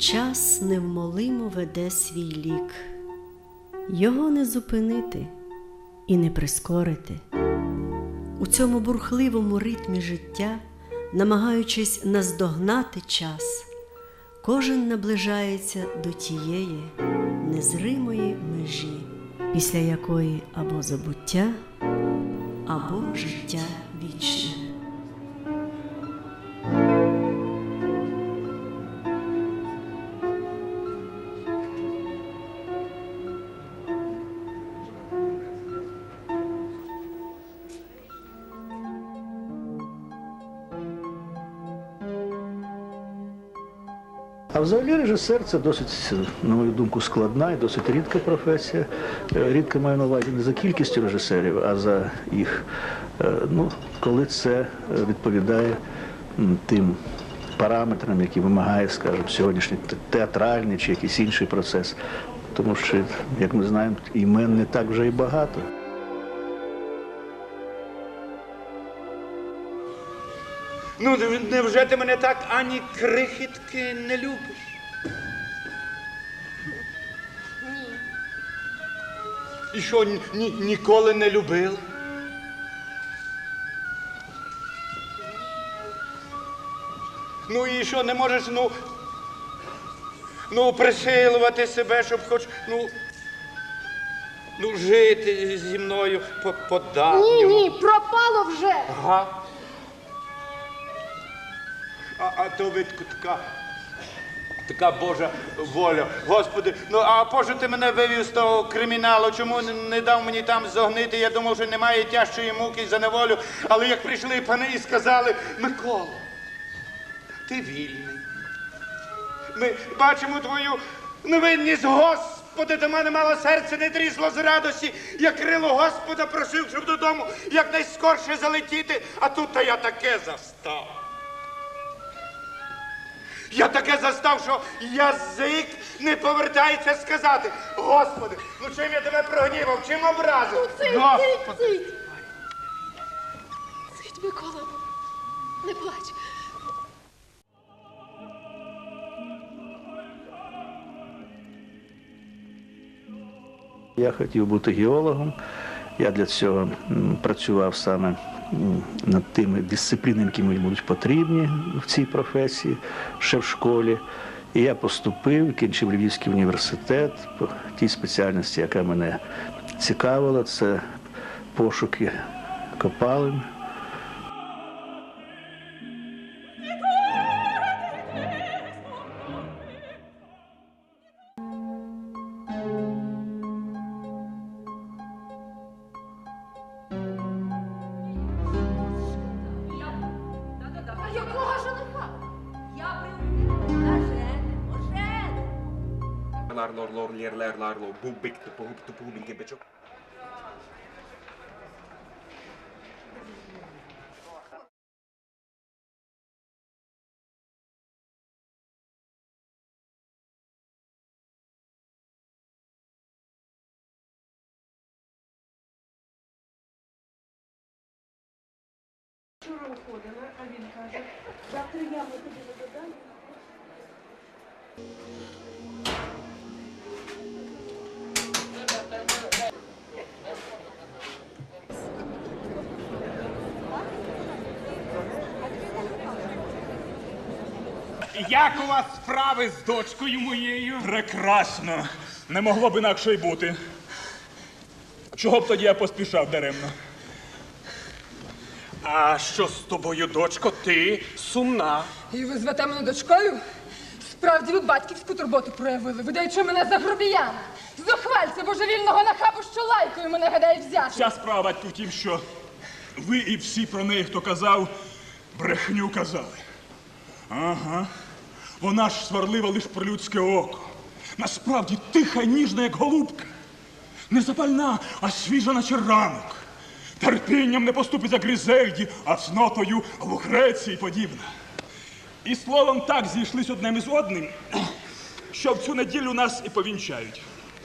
Час невмолимо веде свій лік, його не зупинити і не прискорити. У цьому бурхливому ритмі життя, намагаючись наздогнати час, кожен наближається до тієї незримої межі, після якої або забуття, або життя вічне. Взагалі режисер це досить, на мою думку, складна і досить рідка професія. Е, Рідка маю на увазі не за кількістю режисерів, а за їх, е, ну, коли це е, відповідає тим параметрам, які вимагає, скажімо, сьогоднішній театральний чи якийсь інший процес. Тому що, як ми знаємо, імен не так вже і багато. Ну, невже ти мене так ані крихітки не любиш? Ні. І що, ні, ні- ніколи не любила? Ну і що, не можеш, ну. Ну, присилувати себе, щоб хоч, ну. Ну, жити зі мною по, по Ні, ні, пропало вже. Ага. А, а то ви така, така Божа воля. Господи, ну а позже ти мене вивів з того криміналу? Чому не- дав мені там зогнити? Я думав, що немає тяжчої муки за неволю. Але як прийшли пани і сказали, Микола, ти вільний. Ми бачимо твою невинність, Господи, до мене мало серце не трісло з радості. Я крило Господа просив, щоб додому якнайскорше залетіти, а тут та я таке застав. Я таке застав, що язик не повертається сказати. Господи, ну чим я тебе прогнівав, чим образив? Цить, цить, Господи. цить. Цить, Микола, не плач. Я хотів бути геологом. Я для цього працював саме над тими дисциплінами, які мені будуть потрібні в цій професії, ще в школі. І я поступив, кінчив Львівський університет по тій спеціальності, яка мене цікавила, це пошуки копалин. Lor lor ler ler lar lor. Bu bik tıpı hıp tıpı hıp inke beçok. Вчора уходила, а він каже, завтра я буду до додому. Як у вас справи з дочкою моєю? Прекрасно. Не могло б інакше й бути. Чого б тоді я поспішав даремно? А що з тобою, дочко? Ти сумна. І ви звете мене дочкою? Справді ви батьківську турботу проявили, видаючи мене за грубіяна. Зухвальця божевільного нахабу, що лайкою мене гадає взяти. Вся справа батько в тім, що ви і всі про неї, хто казав, брехню казали. Ага. Вона ж сварлива лиш про людське око. Насправді тиха й ніжна, як голубка. Не запальна, а свіжа, наче ранок. Терпінням не поступить за Грізельді, а цнотою Лукреції подібна. І словом так зійшлись одним із одним, що в цю неділю нас і повінчають.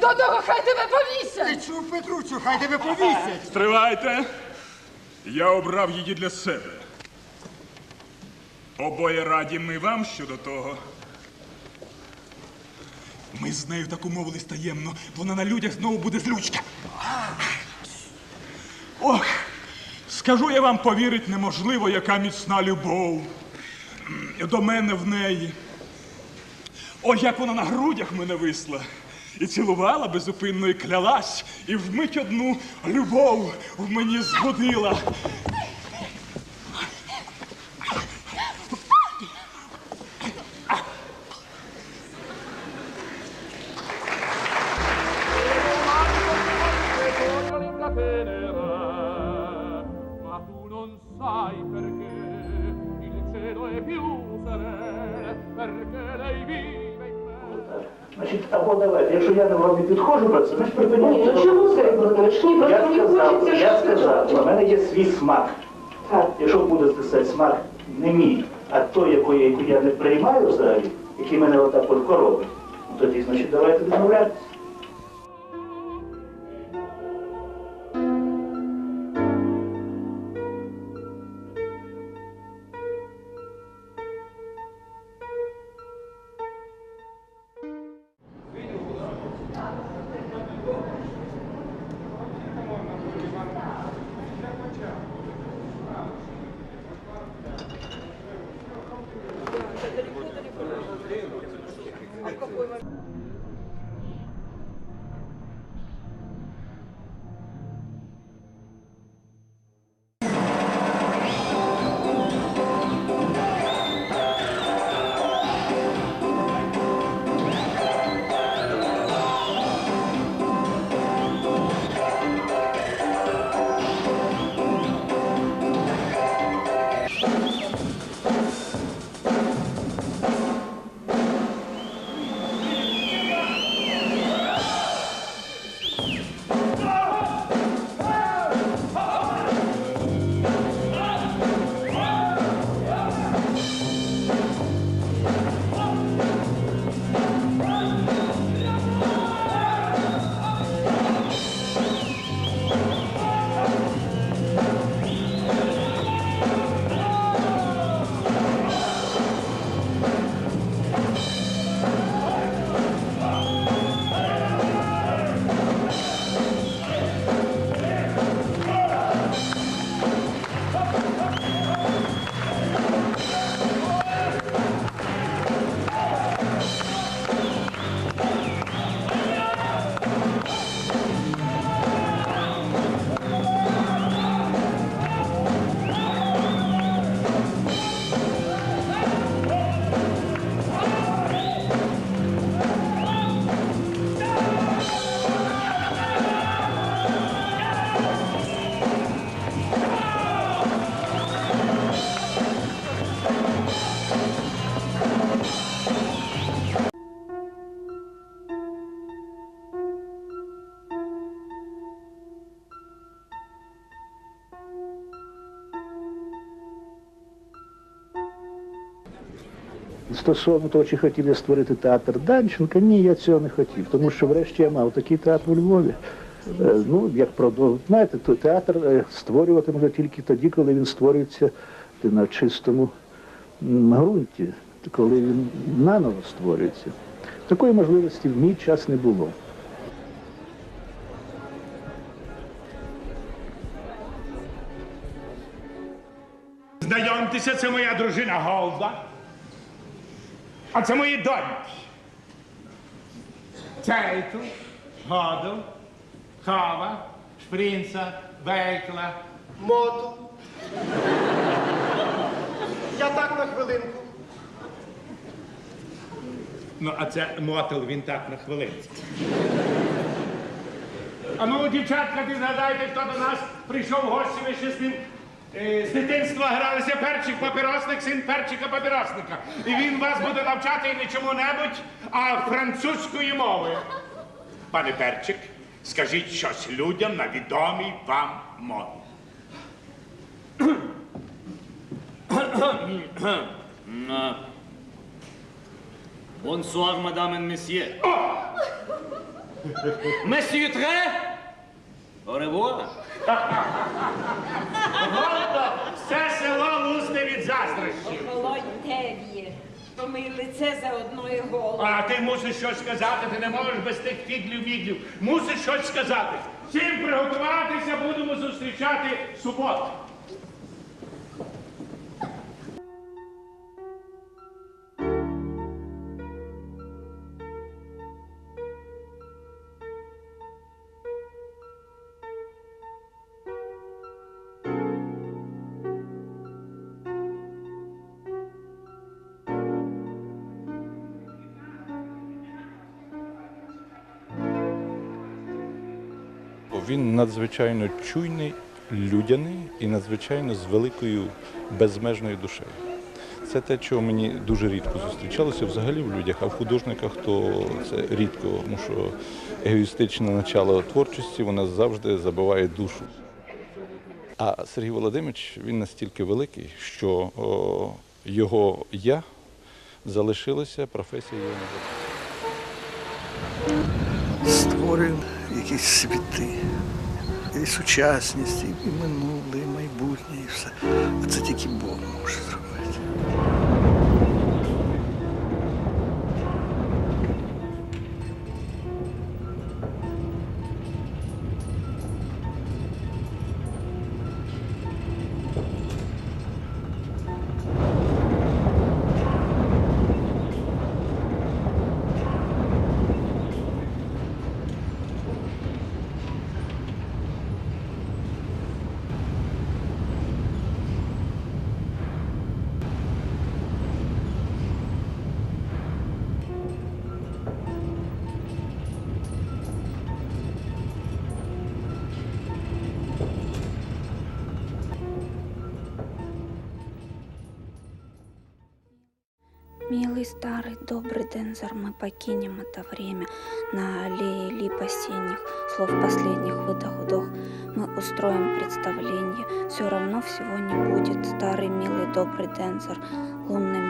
До того хай тебе повісять! Чув Петручу, хай тебе повісять. Стривайте. Я обрав її для себе. Обоє раді ми вам щодо того. Ми з нею так умовились таємно. Вона на людях знову буде злючка. Ох, скажу я вам, повірить неможливо, яка міцна любов до мене в неї. Ой, як вона на грудях мене висла. І цілувала безупинно, і клялась, і вмить одну любов в мені збудила. Підходжу про це, значить припиняйте. Ні, ну чому Сергій Володимирович? Ні, Я просто мені сказав, хочеться, я щоб сказав, у мене є свій смак. Так. Якщо буде цей смак не мій, а той, який я не приймаю взагалі, який мене отак от коробить, ну, тоді, значить, давайте відмовлятися. Стосовно того, чи хотів я створити театр Данченка, ні, я цього не хотів, тому що врешті я мав такий театр у Львові. Е, Ну, як продовж, знаєте, то театр е, створювати може тільки тоді, коли він створюється на чистому ґрунті, коли він наново створюється. Такої можливості в мій час не було. Знайомтеся, це моя дружина Голда. А це мої доньки. Цейтл, Годл, Хава, Шпринца, Вейкла. Моту. Я так на хвилинку. Ну, а це мотел, він так на хвилинку. А ну, дівчатка, ти згадайте, хто до нас прийшов ви ще з ним з дитинства гралися перчик папіросник, син перчика папіросника. І він вас буде навчати не чому-небудь, а французької мови. Пане перчик, скажіть щось людям на відомій вам мові. Bonsoir, madame et messieurs. Monsieur Train Au все село лусне від заздрощів. Охолонь тев'є. Помий лице за одною голову. А ти мусиш щось сказати, ти не можеш без тих фіглів-віглів. Мусиш щось сказати. Всім приготуватися, будемо зустрічати суботу. Він надзвичайно чуйний, людяний і надзвичайно з великою безмежною душею. Це те, чого мені дуже рідко зустрічалося взагалі в людях, а в художниках то це рідко, тому що егоїстичне начало творчості вона завжди забиває душу. А Сергій Володимирович він настільки великий, що о, його я залишилося, професія його створив якісь світи, і сучасність, і минуле, і майбутнє, і все. А це тільки Бог може зробити. Милый старый добрый Дензор, мы покинем это время на аллее лип осенних, слов последних выдох-вдох. Мы устроим представление, все равно всего не будет. Старый милый добрый Дензор, лунный